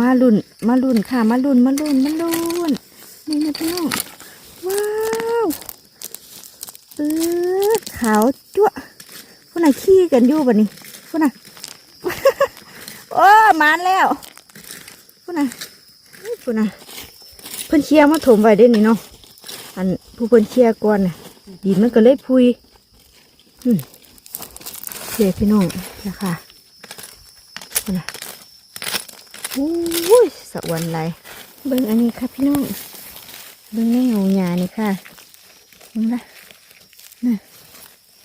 มาลุ่น มาลุ่นค่ะ มาลุ่น มาลุ่น มาลุ่น นี่นะพี่น้อง ว้าวปื๊ดขาวจั๊วพุ่นน่ะขี้กันอยู่บ่นี่พุ่นน่ะโอ้มาแล้วพุ่นน่ะพุ่นน่ะเพิ่นเชียร์มาถมไว้ได้นี่เนาะ อันผู้เพิ่นเชียร์ก่อนน่ะดินมันก็เลยพุยอืมเชียร์พี่น้องนะคะพุ่นน่ะโอ้ยสะอวนไรเบิ่งอันนี้ค่ะพี่น้องเบิ่งในเงาหญ้านี่ค่ะเบิ่งละน่ะ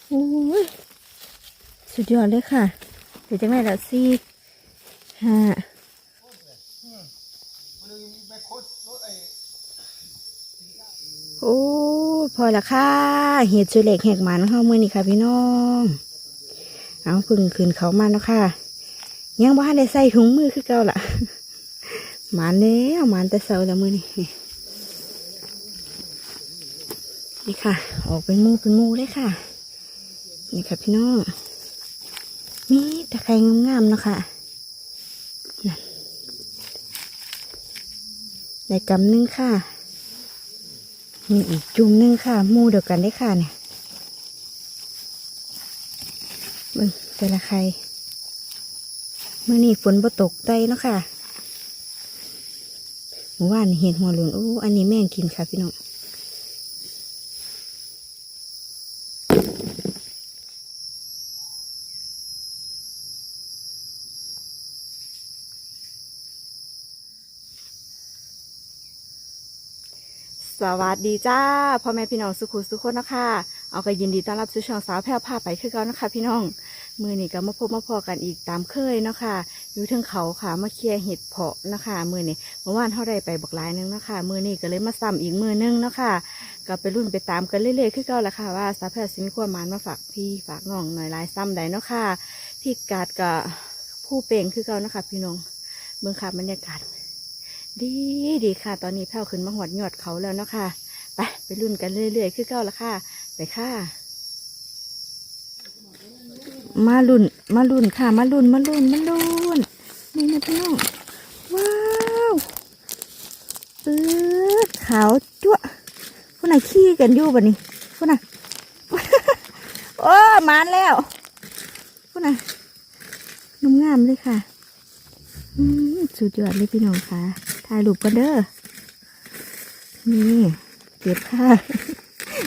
โอ้ยสุดยอดเลยค่ะ เดี๋ยวจะไม่ละสี่ห้าโอ้พอละค่ะ เห็ดสุเล็กแหกหมันเข้ามือนี่ค่ะพี่น้อง เอาพึ่งคืนเขามาแล้วค่ะ ยังบ้านได้ใส่ถุงมือคือเก่าล่ะ หมันแล้วหมันแต่เสาแล้วมือนี่นี่ค่ะ ออกเป็นมูเป็นมูเลยค่ะ นี่ค่ะพี่น้องมีตะไคร้งามๆเนาะค่ะนั่นได้กำหนึงค่ะมีอีกจุ่มหนึงค่ะ มูเดียวกันได้ค่ะเนี่ยเบิ่งแต่ละไข่เมื่อนี้ฝนบ่ตกใจเนาะค่ะ มื่อวานเห็นหัวหลุนโอ้อันนี้แม่งกินค่ะพี่น้องสวัสดีจ้าพ่อแม่พี่น้องสุขุสุขคนนะคะเอาก็ยินดีต้อนรับสู่ช่องสาวแพร่ผ้าไปคือเก่านะคะพี่น้องมือนี้ก็มาพบมาพอกันอีกตามเคยเนาะค่ะ อยู่ทิงเขาค่ะมาเคลียเห็ดเพาะนะคะมือนี้เมื่อวานเท่าไรไปบักหลายหนึงนะคะมือนี้ก็เลยมาซ้ำอีกมือนึงนะคะก็ไปรุ่นไปตามกันเรื่อยๆคือเก่าละค่ะว่าสาวแพร่สิมีความหมานมาฝากพี่ฝากน้องหน่อยลายซ้ำใดเนาะค่ะพี่กาดกับผู้เป่งคือเก่านะคะพี่น้องเบื้องค่ะบรรยากาศดีดีค่ะ ตอนนี้แพ้วขึ้นมาหวดยอดเขาแล้วเนาะค่ะไปไปรุ่นกันเรื่อยๆคือเก้าละค่ะไปค่ะมารุ่น มารุ่นค่ะ มารุ่น มารุ่น มารุ่น พี่น้อง ว้าวปื๊ดขาวจั๊วะพุ่นน่ะขี้กันอยู่บ่นี่พุ่นน่ะโอ้มานแล้วพุ่นน่ะนุ่มงามเลยค่ะสุดยอดเลยพี่น้องค่ะ ถ่ายรูปกันเด้อ นี่เก็บค่ะ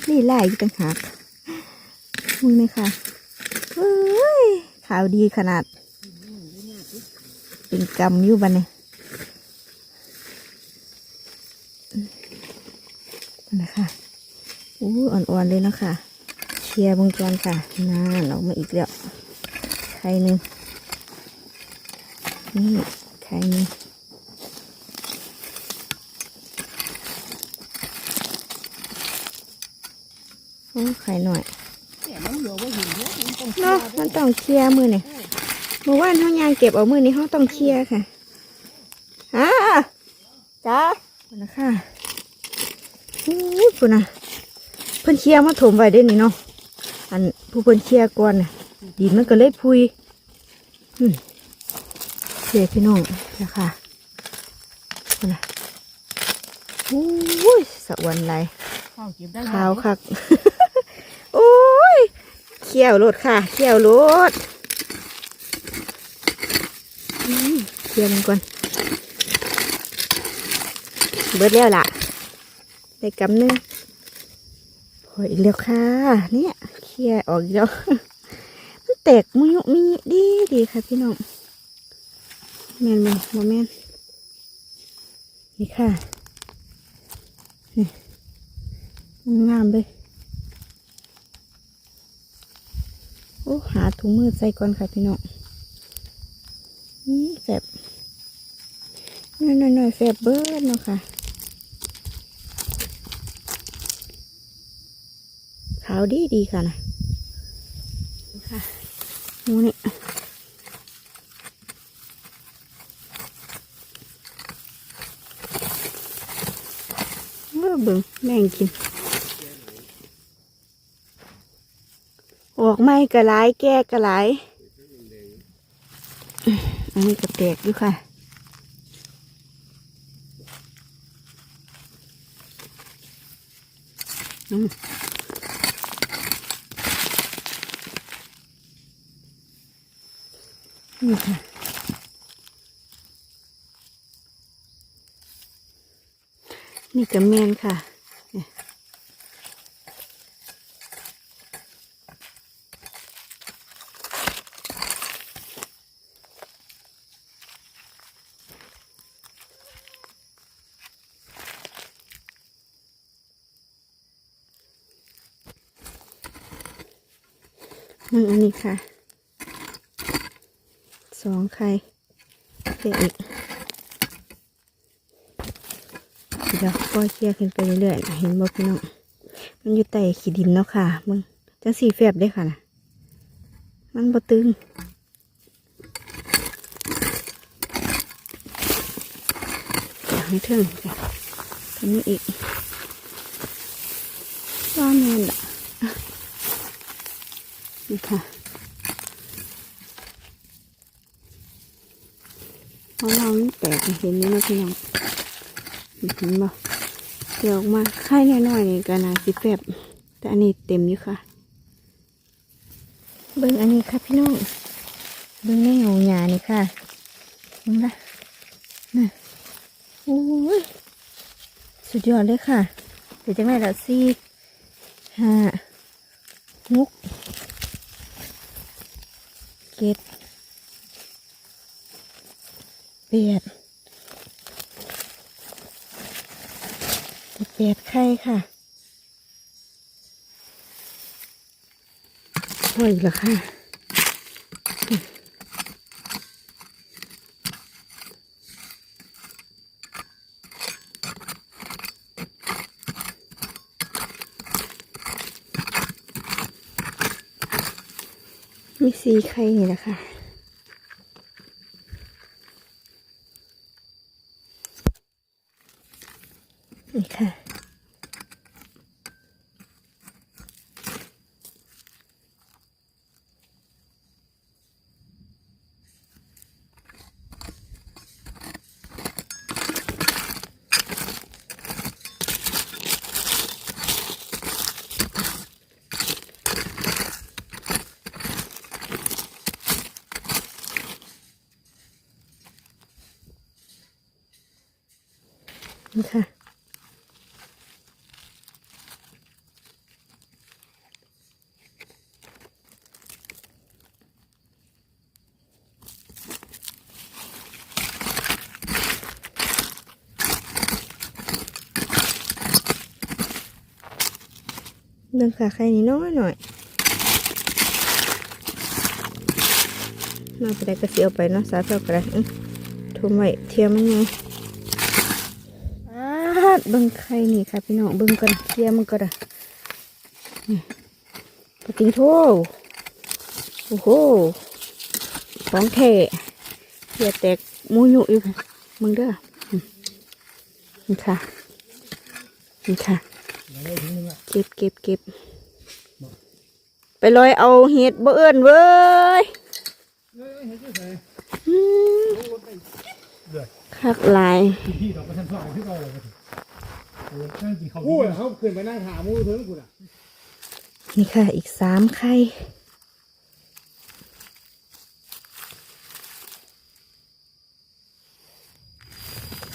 นี่ไล่อีกต่างหากมึงไหมค่ะเฮ้ยขาวดีขนาด เป็นกำอยู่บันเนี่ยนั่นนะคะอู้อ่อนๆเลยเนาะคะเชียร์วงจรค่ะน่าเรามาอีกแล้วใครหนึ่งนี่ไข่นี่โอ้ไข่หน่อยเนาะมันต้องเคลียร์มือเนี่ย เมื่อวานเขายางเก็บเอามือนี้เขาต้องเคลียร์ค่ะอ่าจ้าเอาละค่ะอู้ยปุ่นนะเพิ่นเคลียร์มาถมไว้ได้นี่เนาะอันผู้เพิ่นเคลียร์ก่อนน่ะดินมันก็เลยพุยอืมเสียพี่น้องนะคะนั่นนะโอ้ยสะอวนไรข้าวเก็บได้ขาวคักโอ้ยเขี้ยวรถค่ะเขี้ยวรถอืม เขี้ยวมันก่อน เบิดแล้วล่ะ ได้กำนึงพออีกแล้วค่ะ เนี่ยเขี้ยออกอีกแล้วมันแตกมุยมีดีดีค่ะพี่น้องแม่นบ่บ่แมนนี่ค่ะ นี่งามเลยโอ้หาถุงมือใส่ก่อนค่ะพี่น้องนี่แสบ น้อยหน่อยๆแสบเบิร์ดเนาะค่ะ ขาวดีดีค่ะนะค่ะหมูนี่เมื่อเบิ่งแม่งกิน ออกไม่กระไรแก้กระไรอันนี้ก็แตกอยู่ค่ะ อืม นี่ค่ะนี่ก็แมนค่ะเนี่ย มึงอันนี้ค่ะสองไข่เดี๋ยอีกเดี๋ยวปล่อยเคลียร์ขึ้นไปเรื่อยๆเห็นบ่พี่น้องมันอยู่ใต้ขีดินเนาะค่ะมึงจังสีแฟบได้ค่ะนะมันบ่ตึงอยากให้เทิงจ้ะทำนี้อีกว่าแมนละอะ นี่ค่ะของเรานี่แตกเห็นไหมเนะพี่น้องเห็นบ่เดี๋ยวออกมาไข่น้อยๆนี่ก็น่าสิแฟบแต่อันนี้เต็มอยู่ค่ะ เบิ่งอันนี้ค่ะพี่น้องเบิ่งในเหงาหยานี่ค่ะเบิ่งละน่ะโอ้ยสุดยอดเลยค่ะ เดี๋ยวจะไม่ละสี่ห้าหก จ็ดแปดแปดไข่ค่ะห้อ้ยละค่ะ มีสีไข่นี่แหละค่ะนี่ค่ะ นี่ค่ะ เรื่องขาไข่นี่น้อยหน่อยมาไปได้ก็เสียเอาไปเนาะสาเท่ากันทุ่มไว้เทียมมันไงอาเบิ่งไข่นี่ค่ะพี่น้องเบิ่งกันเทียมมันก็ได้นี่ปฏิโทโอ้โหของแท้เทียแตกมูยุอยู่มึงเด้อนี่ค่ะนี่ค่ะ เก็บเก็บเก็บไปลอยเอาเห็ดบ่เอิ้นเว้ยอืมคักหลายพี่ดอกประชันสองที่เราเลยมาถึงนั่งกินข้าวกูเขาขึ้นไปนั่งถามมูเถิงกูน่ะนี่ค่ะอีกสามไข่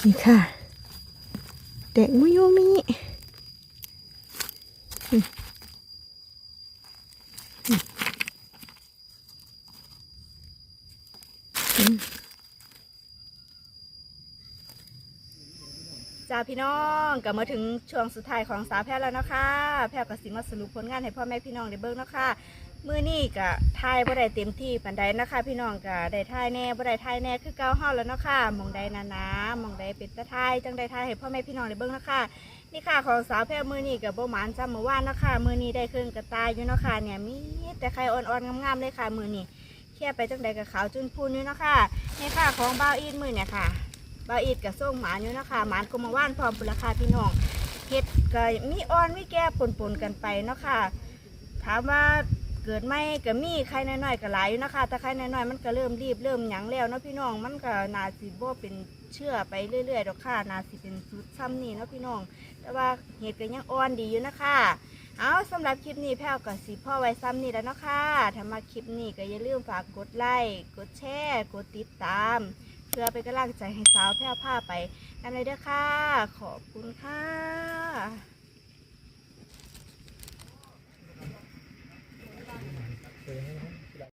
นี่ค่ะแดกมุยูมิอืมอืมอืม จ้าพี่น้องกลับมาถึงช่วงสุดท้ายของสาแพทย์แล้วนะคะ แพทย์ก็สิมาสรุปผลงานให้พ่อแม่พี่น้องได้เบิ่งนะคะมื้อนี้ก็ทายบ่ได้เต็มที่ปานใดนะคะ พี่น้องก็ได้ทายแน่บ่ได้ทายแน่คือเก่าเฮาแล้วเนาะค่ะมองใดนานามองใดเป็นตะทายจังได้ทายให้พ่อแม่พี่น้องได้เบิ่งนะค่ะ นี่ค่ะของสาวแพทย์มือนี่กับ่หมานซ้ำเมื่อวานนะค่ะมือนี่ได้เครื่องกระตายอยู่นะค่ะเนี่ยมีแต่ไข่อ่อนๆงามๆเลยค่ะมือนี่เทียไปจังใดกับขาวจุนพูนอยู่นะค่ะนี่ค่ะของบ้าอีดมือเนี่ยค่ะบ้าอีดกับส่งหมานอยู่นะคะหมานกุมาว่านพร้อมปุราคาพี่น้องเห็ดก็มีอ่อนมีแก่ปนๆกันไปเนาะค่ะถามว่า เกิดไม่ก็มีไข่น้อยๆก็หลายอยู่นะคะแต่ไข่น้อยๆมันก็เริ่มรีบเริ่มหยังแล้วเนาะพี่น้องมันก็นาสิบ่เป็นเชื่อไปเรื่อยๆดอกค่ะนาสิเป็นซุดซ้ำนี่เนาะพี่น้อง แต่ว่าเห็ดก็ยังอ่อนดีอยู่นะคะเอาสำหรับคลิปนี้แพลวกับสีพ่อไว้ซ้ำนี่แล้วเนาะค่ะถ้ามาคลิปนี้ก็อย่าลืมฝากกดไลค์กดแชร์กดติดตาม เพื่อไปกระลังใจให้สาวแพลวผ้าไปนำเลยเด้อค่ะ ขอบคุณค่ะ